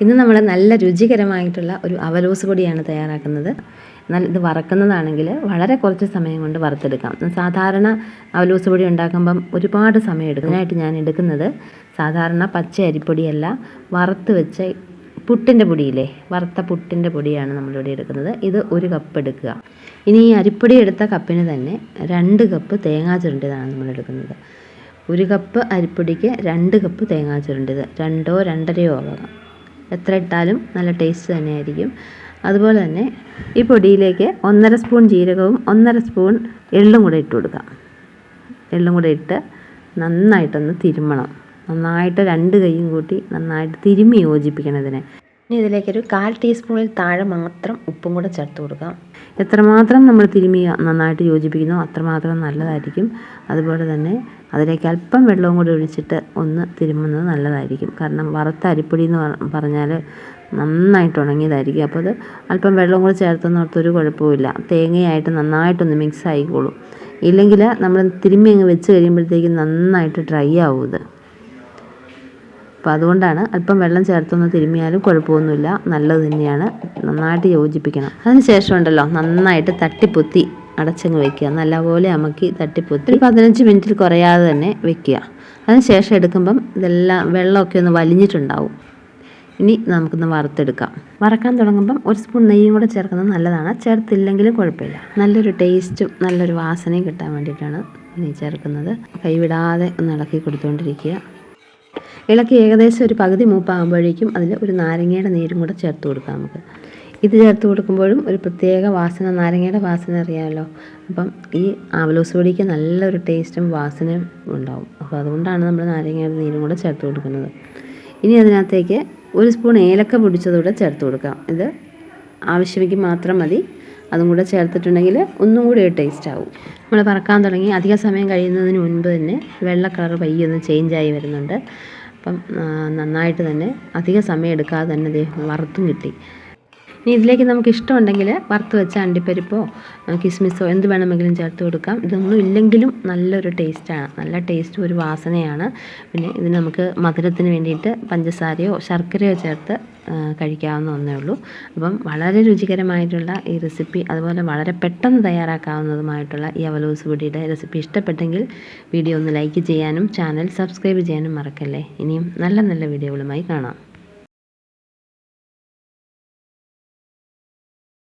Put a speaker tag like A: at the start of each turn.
A: ഇന്ന് നമ്മൾ നല്ല രുചികരമായിട്ടുള്ള ഒരു അവലോസ് പൊടിയാണ് തയ്യാറാക്കുന്നത്. എന്നാൽ ഇത് വറക്കുന്നതാണെങ്കിൽ വളരെ കുറച്ച് സമയം കൊണ്ട് വറുത്തെടുക്കാം. സാധാരണ അവലോസ് പൊടി ഉണ്ടാക്കുമ്പം ഒരുപാട് സമയം എടുക്കും. അതിനായിട്ട് ഞാൻ എടുക്കുന്നത് സാധാരണ പച്ച അരിപ്പൊടിയല്ല വറുത്ത് വെച്ച പുട്ടിന്റെ പൊടിയില്ലേ? വറുത്ത പുട്ടിന്റെ പൊടിയാണ് നമ്മളിവിടെ എടുക്കുന്നത്. ഇത് ഒരു കപ്പ് എടുക്കുക. ഇനി ഈ അരിപ്പൊടി എടുത്ത കപ്പിന് തന്നെ രണ്ട് കപ്പ് തേങ്ങാ ചുരുണ്ടിയതാണ് നമ്മൾ എടുക്കുന്നത്. ഒരു കപ്പ് അരിപ്പൊടിക്ക് രണ്ട് കപ്പ് തേങ്ങാ ചുരുണ്ടിയത്. രണ്ടോ രണ്ടരയോ ആകാം എത്ര ഇട്ടാലും നല്ല ടേസ്റ്റ് തന്നെയായിരിക്കും. അതുപോലെ തന്നെ ഈ പൊടിയിലേക്ക് ഒന്നര സ്പൂൺ ജീരകവും ഒന്നര സ്പൂൺ എള്ളും കൂടെ ഇട്ട് കൊടുക്കാം. എള്ളും കൂടെ ഇട്ട് നന്നായിട്ടൊന്ന് തിരുമ്മണം നന്നായിട്ട് രണ്ട് കൈയും കൂട്ടി നന്നായിട്ട് തിരുമ്മി യോജിപ്പിക്കണം ഇതിനെ. ഇനി ഇതിലേക്കൊരു കാൽ ടീസ്പൂണിൽ താഴെ മാത്രം ഉപ്പും കൂടെ ചേർത്ത് കൊടുക്കാം. എത്രമാത്രം നമ്മൾ തിരുമ്മി നന്നായിട്ട് യോജിപ്പിക്കുന്നോ അത്രമാത്രം നല്ലതായിരിക്കും. അതുപോലെ തന്നെ അതിലേക്ക് അല്പം വെള്ളവും കൂടി ഒഴിച്ചിട്ട് ഒന്ന് തിരുമുന്നത് നല്ലതായിരിക്കും. കാരണം വറുത്ത അരിപ്പൊടി എന്ന് പറഞ്ഞാൽ നന്നായിട്ട് ഉണങ്ങിയതായിരിക്കും. അപ്പോൾ അത് അല്പം വെള്ളവും കൂടി ചേർത്തെന്നോർത്ത് ഒരു കുഴപ്പമില്ല തേങ്ങയായിട്ട് നന്നായിട്ടൊന്ന് മിക്സ് ആയിക്കോളും. ഇല്ലെങ്കിൽ നമ്മൾ തിരുമ്മി അങ്ങ് വെച്ച് കഴിയുമ്പോഴത്തേക്കും നന്നായിട്ട് ഡ്രൈ ആവും ഇത്. അപ്പോൾ അതുകൊണ്ടാണ് അല്പം വെള്ളം ചേർത്തൊന്ന് തിരുമ്മിയാലും കുഴപ്പമൊന്നുമില്ല. നല്ലത് തന്നെയാണ്. നന്നായിട്ട് യോജിപ്പിക്കണം. അതിന് ശേഷം ഉണ്ടല്ലോ നന്നായിട്ട് തട്ടിപ്പൊത്തി അടച്ചങ്ങ് വെക്കുക. നല്ലപോലെ അമക്കി തട്ടിപ്പൊത്തി ഒരു പതിനഞ്ച് മിനിറ്റിൽ കുറയാതെ തന്നെ വെക്കുക. അതിന് ശേഷം എടുക്കുമ്പം ഇതെല്ലാം വെള്ളമൊക്കെ ഒന്ന് വലിഞ്ഞിട്ടുണ്ടാവും. ഇനി നമുക്കൊന്ന് വറുത്തെടുക്കാം. വറക്കാൻ തുടങ്ങുമ്പം ഒരു സ്പൂൺ നെയ്യും കൂടെ ചേർക്കുന്നത് നല്ലതാണ്. ചേർത്തില്ലെങ്കിലും കുഴപ്പമില്ല. നല്ലൊരു ടേസ്റ്റും നല്ലൊരു വാസനയും കിട്ടാൻ വേണ്ടിയിട്ടാണ് നെയ്യ് ചേർക്കുന്നത്. കൈവിടാതെ ഒന്ന് ഇളക്കി കൊടുത്തുകൊണ്ടിരിക്കുക ഇളക്കി ഏകദേശം ഒരു പകുതി മൂപ്പാകുമ്പോഴേക്കും അതിൽ ഒരു നാരങ്ങയുടെ നീരും കൂടെ ചേർത്ത് കൊടുക്കാം നമുക്ക്. ഇത് ചേർത്ത് കൊടുക്കുമ്പോഴും ഒരു പ്രത്യേക വാസന നാരങ്ങയുടെ വാസന അറിയാമല്ലോ. അപ്പം ഈ ആവലോസ് പൊടിക്ക് നല്ലൊരു ടേസ്റ്റും വാസനയും ഉണ്ടാവും. അപ്പോൾ അതുകൊണ്ടാണ് നമ്മൾ നാരങ്ങയുടെ നീരും കൂടെ ചേർത്ത് കൊടുക്കുന്നത്. ഇനി അതിനകത്തേക്ക് ഒരു സ്പൂൺ ഏലക്ക പൊടിച്ചതുകൂടെ ചേർത്ത് കൊടുക്കാം. ഇത് ആവശ്യമെങ്കിൽ മാത്രം മതി. അതും കൂടെ ചേർത്തിട്ടുണ്ടെങ്കിൽ ഒന്നും കൂടി ടേസ്റ്റ് ആവും. നമ്മൾ പറക്കാൻ തുടങ്ങി. അധിക സമയം കഴിയുന്നതിന് മുൻപ് തന്നെ വെള്ള കളർ പയ്യൊന്ന് ചേഞ്ചായി വരുന്നുണ്ട്. അപ്പം നന്നായിട്ട് തന്നെ അധിക സമയം എടുക്കാതെ തന്നെ ദേ വറുത്തും കിട്ടി. ഇനി ഇതിലേക്ക് നമുക്ക് ഇഷ്ടമുണ്ടെങ്കിൽ വറുത്ത് വെച്ച അണ്ടിപ്പരിപ്പോ കിസ്മിസോ എന്ത് വേണമെങ്കിലും ചേർത്ത് കൊടുക്കാം. ഇതൊന്നും ഇല്ലെങ്കിലും നല്ലൊരു ടേസ്റ്റാണ് നല്ല ടേസ്റ്റും ഒരു വാസനയാണ്. പിന്നെ ഇത് നമുക്ക് മധുരത്തിന് വേണ്ടിയിട്ട് പഞ്ചസാരയോ ശർക്കരയോ ചേർത്ത് കഴിക്കാവുന്ന ഒന്നേ ഉള്ളൂ. അപ്പം വളരെ രുചികരമായിട്ടുള്ള ഈ റെസിപ്പി അതുപോലെ വളരെ പെട്ടെന്ന് തയ്യാറാക്കാവുന്നതുമായിട്ടുള്ള ഈ അവലോസ് പൊടിയുടെ റെസിപ്പി ഇഷ്ടപ്പെട്ടെങ്കിൽ വീഡിയോ ഒന്ന് ലൈക്ക് ചെയ്യാനും ചാനൽ സബ്സ്ക്രൈബ് ചെയ്യാനും മറക്കല്ലേ? ഇനിയും നല്ല നല്ല വീഡിയോകളുമായി കാണാം.